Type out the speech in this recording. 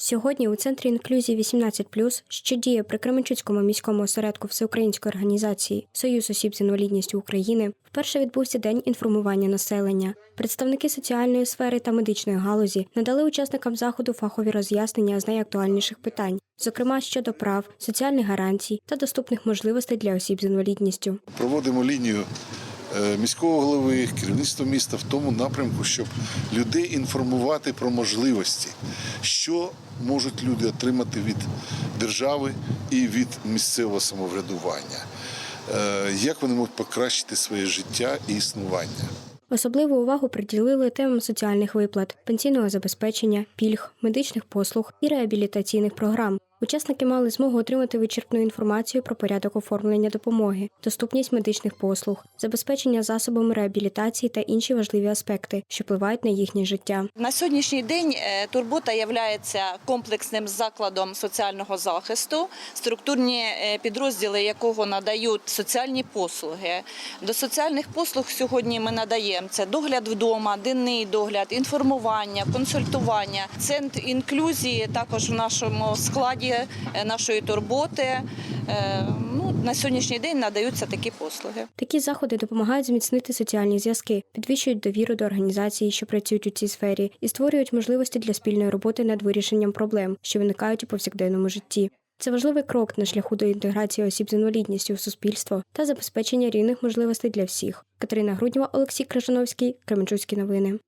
Сьогодні у центрі інклюзії 18+, що діє при Кременчуцькому міському осередку Всеукраїнської організації Союз осіб з інвалідністю України, вперше відбувся день інформування населення. Представники соціальної сфери та медичної галузі надали учасникам заходу фахові роз'яснення з найактуальніших питань, зокрема щодо прав, соціальних гарантій та доступних можливостей для осіб з інвалідністю. Проводимо лінію міського голови, керівництва міста в тому напрямку, щоб людей інформувати про можливості, що можуть люди отримати від держави і від місцевого самоврядування, Е, як вони можуть покращити своє життя і існування. Особливу увагу приділили темам соціальних виплат, пенсійного забезпечення, пільг, медичних послуг і реабілітаційних програм. Учасники мали змогу отримати вичерпну інформацію про порядок оформлення допомоги, доступність медичних послуг, забезпечення засобами реабілітації та інші важливі аспекти, що впливають на їхнє життя. На сьогоднішній день е, Турбота є комплексним закладом соціального захисту, структурні е, підрозділи якого надають соціальні послуги. До соціальних послуг сьогодні ми надаємо це догляд вдома, денний догляд, інформування, консультування. Центр інклюзії також в нашому складі е, нашої турботи. Е, Ну, на сьогоднішній день надаються такі послуги. Такі заходи допомагають зміцнити соціальні зв'язки, підвищують довіру до організацій, що працюють у цій сфері, і створюють можливості для спільної роботи над вирішенням проблем, що виникають у повсякденному житті. Це важливий крок на шляху до інтеграції осіб з інвалідністю в суспільство та забезпечення рівних можливостей для всіх. Катерина Груднєва, Олексій Крижановський, Кременчуцькі новини.